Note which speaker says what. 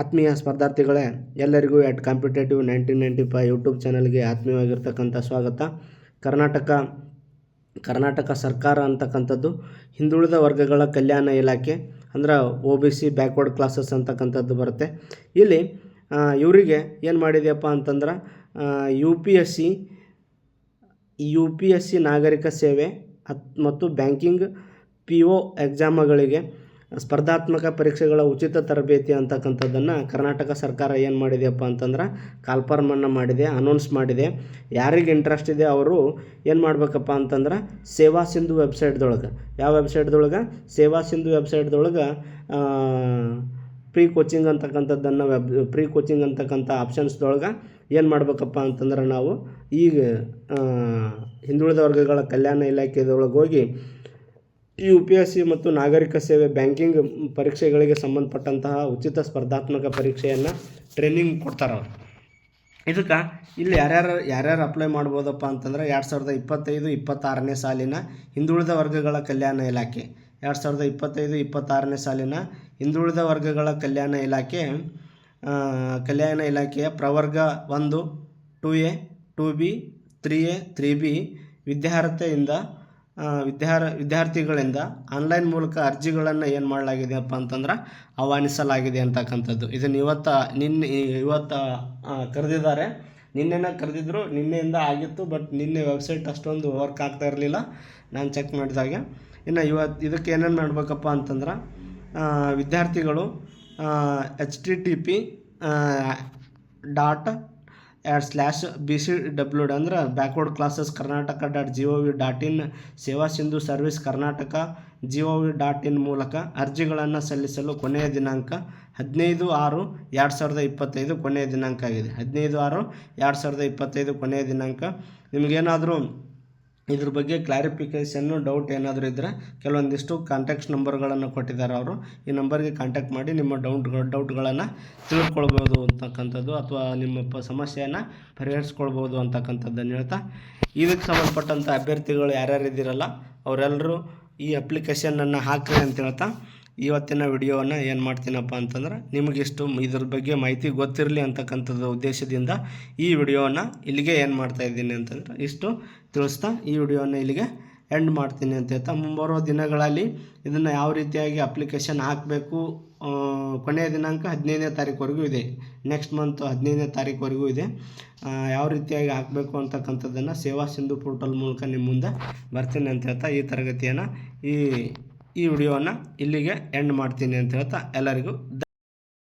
Speaker 1: ಆತ್ಮೀಯ ಸ್ಪರ್ಧಾರ್ಥಿಗಳೇ, ಎಲ್ಲರಿಗೂ at competitive nineteen ninety five YouTube ಚಾನಲ್ಗೆ ಆತ್ಮೀಯವಾಗಿರ್ತಕ್ಕಂಥ ಸ್ವಾಗತ. ಕರ್ನಾಟಕ ಕರ್ನಾಟಕ ಸರ್ಕಾರ ಅಂತಕ್ಕಂಥದ್ದು, ಹಿಂದುಳಿದ ವರ್ಗಗಳ ಕಲ್ಯಾಣ ಇಲಾಖೆ, ಅಂದ್ರೆ O B C backward classes ಅಂತಕ್ಕಂಥದ್ದು ಬರುತ್ತೆ. ಇಲ್ಲಿ ಇವರಿಗೆ ಏನು ಮಾಡಿದೆಯಪ್ಪ ಅಂತಂದ್ರೆ U P S C U P S C ನಾಗರಿಕ ಸೇವೆ ಮತ್ತು ಬ್ಯಾಂಕಿಂಗ್ ಪಿ ಒ ಎಕ್ಸಾಮ್ಗಳಿಗೆ ಸ್ಪರ್ಧಾತ್ಮಕ ಪರೀಕ್ಷೆಗಳ ಉಚಿತ ತರಬೇತಿ ಅಂತಕ್ಕಂಥದ್ದನ್ನು ಕರ್ನಾಟಕ ಸರ್ಕಾರ ಏನು ಮಾಡಿದೆಯಪ್ಪ ಅಂತಂದ್ರೆ ಕಾಲ್ಫಾರ್ಮನ್ನು ಮಾಡಿದೆ ಅನೌನ್ಸ್ ಮಾಡಿದೆ. ಯಾರಿಗೆ ಇಂಟ್ರೆಸ್ಟ್ ಇದೆ ಅವರು ಏನು ಮಾಡಬೇಕಪ್ಪ ಅಂತಂದ್ರೆ ಸೇವಾ ಸಿಂಧು ವೆಬ್ಸೈಟ್ದೊಳಗೆ ಯಾವ ವೆಬ್ಸೈಟ್ದೊಳಗೆ ಸೇವಾ ಸಿಂಧು ವೆಬ್ಸೈಟ್ದೊಳಗೆ ಪ್ರೀ ಕೋಚಿಂಗ್ ಅಂತಕ್ಕಂಥದ್ದನ್ನು ವೆಬ್ ಪ್ರೀ ಕೋಚಿಂಗ್ ಅಂತಕ್ಕಂಥ ಆಪ್ಷನ್ಸ್ದೊಳಗೆ ಏನು ಮಾಡಬೇಕಪ್ಪ ಅಂತಂದ್ರೆ ನಾವು ಈಗ ಹಿಂದುಳಿದ ವರ್ಗಗಳ ಕಲ್ಯಾಣ ಇಲಾಖೆದೊಳಗೆ ಹೋಗಿ ಯು ಪಿ ಎಸ್ ಸಿ ಮತ್ತು ನಾಗರಿಕ ಸೇವೆ ಬ್ಯಾಂಕಿಂಗ್ ಪರೀಕ್ಷೆಗಳಿಗೆ ಸಂಬಂಧಪಟ್ಟಂತಹ ಉಚಿತ ಸ್ಪರ್ಧಾತ್ಮಕ ಪರೀಕ್ಷೆಯನ್ನು ಟ್ರೈನಿಂಗ್ ಕೊಡ್ತಾರೆ ಅವರು. ಇದಕ್ಕೆ ಇಲ್ಲಿ ಯಾರ್ಯಾರು ಯಾರ್ಯಾರು ಅಪ್ಲೈ ಮಾಡ್ಬೋದಪ್ಪ ಅಂತಂದ್ರೆ ಎರಡು ಸಾವಿರದ ಇಪ್ಪತ್ತೈದು, ಇಪ್ಪತ್ತಾರನೇ ಸಾಲಿನ ಹಿಂದುಳಿದ ವರ್ಗಗಳ ಕಲ್ಯಾಣ ಇಲಾಖೆ. ಎರಡು ಸಾವಿರದ ಇಪ್ಪತ್ತೈದು, ಇಪ್ಪತ್ತಾರನೇ ಸಾಲಿನ ಹಿಂದುಳಿದ ವರ್ಗಗಳ ಕಲ್ಯಾಣ ಇಲಾಖೆ ಕಲ್ಯಾಣ ಇಲಾಖೆಯ ಪ್ರವರ್ಗ ಒಂದು, two A, two B, three A, three B ವಿದ್ಯಾರ್ಹತೆಯಿಂದ ವಿದ್ಯಾರ್, ವಿದ್ಯಾರ್ಥಿಗಳಿಂದ ಆನ್ಲೈನ್ ಮೂಲಕ ಅರ್ಜಿಗಳನ್ನು ಏನು ಮಾಡಲಾಗಿದೆಯಪ್ಪ ಅಂತಂದ್ರೆ ಆಹ್ವಾನಿಸಲಾಗಿದೆ ಅಂತಕ್ಕಂಥದ್ದು. ಇದನ್ನು ಇವತ್ತ, ನಿನ್ನೆ ಇವತ್ತು ಕರೆದಿದ್ದಾರೆ. ನಿನ್ನೆನ ಕರೆದಿದ್ರು, ನಿನ್ನೆಯಿಂದ ಆಗಿತ್ತು, ಬಟ್ ನಿನ್ನೆ ವೆಬ್ಸೈಟ್ ಅಷ್ಟೊಂದು ವರ್ಕ್ ಆಗ್ತಾ ಇರಲಿಲ್ಲ. ನಾನು ಚೆಕ್ ಮಾಡಿದಾಗೆ ಇನ್ನು ಇವತ್ತು ಇದಕ್ಕೆ ಏನೇನು ಮಾಡ್ಬೇಕಪ್ಪ ಅಂತಂದ್ರೆ ವಿದ್ಯಾರ್ಥಿಗಳು H T T P dot ಎರಡು ಸ್ಲ್ಯಾಶ್ ಬಿ ಸಿ ಡಬ್ಲ್ಯೂ ಅಂದ್ರೆ backward classes Karnataka dot G O V dot in Seva Sindhu service Karnataka G O V dot in ಮೂಲಕ ಅರ್ಜಿಗಳನ್ನು ಸಲ್ಲಿಸಲು ಕೊನೆಯ ದಿನಾಂಕ ಹದಿನೈದು ಆರು ಎರಡು ಸಾವಿರದ ಇಪ್ಪತ್ತೈದು ಕೊನೆಯ ದಿನಾಂಕ ಆಗಿದೆ. ಹದಿನೈದು ಆರು ಎರಡು ಸಾವಿರದ ಇಪ್ಪತ್ತೈದು ಕೊನೆಯ ದಿನಾಂಕ. ನಿಮಗೇನಾದರೂ ಇದ್ರ ಬಗ್ಗೆ ಕ್ಲಾರಿಫಿಕೇಷನ್ನು ಡೌಟ್ ಏನಾದರೂ ಇದ್ದರೆ ಕೆಲವೊಂದಿಷ್ಟು ಕಾಂಟ್ಯಾಕ್ಟ್ ನಂಬರ್ಗಳನ್ನು ಕೊಟ್ಟಿದ್ದಾರೆ ಅವರು. ಈ ನಂಬರ್ಗೆ ಕಾಂಟ್ಯಾಕ್ಟ್ ಮಾಡಿ ನಿಮ್ಮ ಡೌಟ್ ಡೌಟ್ಗಳನ್ನು ತಿಳ್ಕೊಳ್ಬೋದು ಅಂತಕ್ಕಂಥದ್ದು ಅಥವಾ ನಿಮ್ಮ ಪ, ಸಮಸ್ಯೆಯನ್ನು ಪರಿಹರಿಸ್ಕೊಳ್ಬೋದು ಅಂತಕ್ಕಂಥದ್ದನ್ನು ಹೇಳ್ತಾ. ಇದಕ್ಕೆ ಸಂಬಂಧಪಟ್ಟಂಥ ಅಭ್ಯರ್ಥಿಗಳು ಯಾರ್ಯಾರು ಇದ್ದೀರಲ್ಲ ಅವರೆಲ್ಲರೂ ಈ ಅಪ್ಲಿಕೇಶನನ್ನು ಹಾಕ್ರಿ ಅಂತ ಹೇಳ್ತಾ. ಇವತ್ತಿನ ವಿಡಿಯೋವನ್ನು ಏನು ಮಾಡ್ತೀನಪ್ಪ ಅಂತಂದ್ರೆ ನಿಮಗಿಷ್ಟು ಇದ್ರ ಬಗ್ಗೆ ಮಾಹಿತಿ ಗೊತ್ತಿರಲಿ ಅಂತಕ್ಕಂಥದ್ದು ಉದ್ದೇಶದಿಂದ ಈ ವಿಡಿಯೋವನ್ನು ಇಲ್ಲಿಗೆ ಏನು ಮಾಡ್ತಾ ಇದ್ದೀನಿ ಅಂತಂದ್ರೆ ಇಷ್ಟು. ತಿಳಿಸ್ತಾ ಈ ವಿಡಿಯೋನ ಇಲ್ಲಿಗೆ ಎಂಡ್ ಮಾಡ್ತೀನಿ ಅಂತ ಹೇಳ್ತಾ. ಮುಂಬರುವ ದಿನಗಳಲ್ಲಿ ಇದನ್ನು ಯಾವ ರೀತಿಯಾಗಿ ಅಪ್ಲಿಕೇಶನ್ ಹಾಕಬೇಕು ಕೊನೆಯ ದಿನಾಂಕ ಹದಿನೈದನೇ ತಾರೀಕುವರೆಗೂ ಇದೆ. ನೆಕ್ಸ್ಟ್ ಮಂತ್ ಹದಿನೈದನೇ ತಾರೀಕುವರೆಗೂ ಇದೆ. ಯಾವ ರೀತಿಯಾಗಿ ಹಾಕಬೇಕು ಅಂತಕ್ಕಂಥದ್ದನ್ನು ಸೇವಾ ಸಿಂಧು ಪೋರ್ಟಲ್ ಮೂಲಕ ನಿಮ್ಮ ಮುಂದೆ ಬರ್ತೀನಿ ಅಂತ ಹೇಳ್ತಾ ಈ ತರಗತಿಯನ್ನು ಈ ಈ ವಿಡಿಯೋವನ್ನು ಇಲ್ಲಿಗೆ ಎಂಡ್ ಮಾಡ್ತೀನಿ ಅಂತ ಹೇಳ್ತಾ ಎಲ್ಲರಿಗೂ